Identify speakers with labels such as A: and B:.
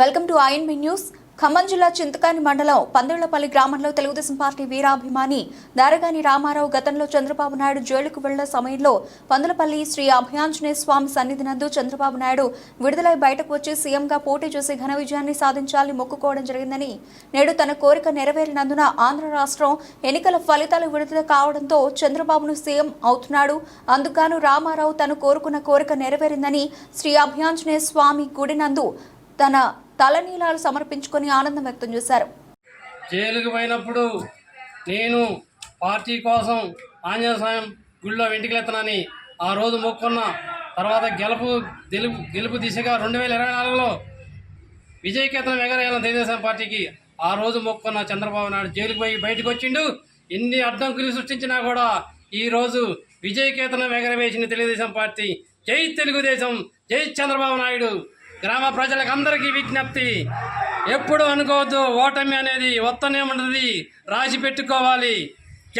A: Welcome to INB news. Khammam జిల్లా చింతకాని మండలం పందుళ్ళపల్లి గ్రామంలో తెలుగుదేశం పార్టీ వీరాభిమాని దారగాని రామారావు గతంలో చంద్రబాబు నాయుడు జైలుకు వెళ్ళిన సమయంలో పందులపల్లి శ్రీ అభయాంజనేయ స్వామి సన్నిధి నందు చంద్రబాబు నాయుడు విడుదలై బయటకు వచ్చి సీఎంగా పోటీ చేసి ఘన విజయాన్ని సాధించాలని మొక్కుకోవడం జరిగిందని నేడు తన కోరిక నెరవేరినందున ఆంధ్ర రాష్ట్రం ఎన్నికల ఫలితాలు విడుదల కావడంతో చంద్రబాబును సీఎం అవుతున్నాడు. అందుకు రామారావు తను కోరుకున్న కోరిక నెరవేరిందని శ్రీ అభయాంజనేయ స్వామి గుడి నందు తన తలనీలాలు సమర్పించుకొని ఆనందం వ్యక్తం చేశారు.
B: జైలుకు పోయినప్పుడు నేను పార్టీ కోసం ఆంజనేయ స్వామి గుళ్ళో వెంటికలెత్తనని ఆ రోజు మొక్కున్న తర్వాత గెలుపు గెలుపు గెలుపు దిశగా రెండు వేల ఇరవై నాలుగులో విజయకేతనం ఎగరేయాలని తెలుగుదేశం పార్టీకి ఆ రోజు మొక్కున్న చంద్రబాబు నాయుడు జైలుకు పోయి బయటకు వచ్చిండు. ఎన్ని అడ్డంకులు సృష్టించినా కూడా ఈరోజు విజయకేతనం ఎగరవేసిన తెలుగుదేశం పార్టీ. జై తెలుగుదేశం జై చంద్రబాబు నాయుడు. గ్రామ ప్రజలకు అందరికీ విజ్ఞప్తి. ఎప్పుడు అనుకోవద్దు ఓటమి అనేది వస్తూనే ఉంటుంది రాసి పెట్టుకోవాలి.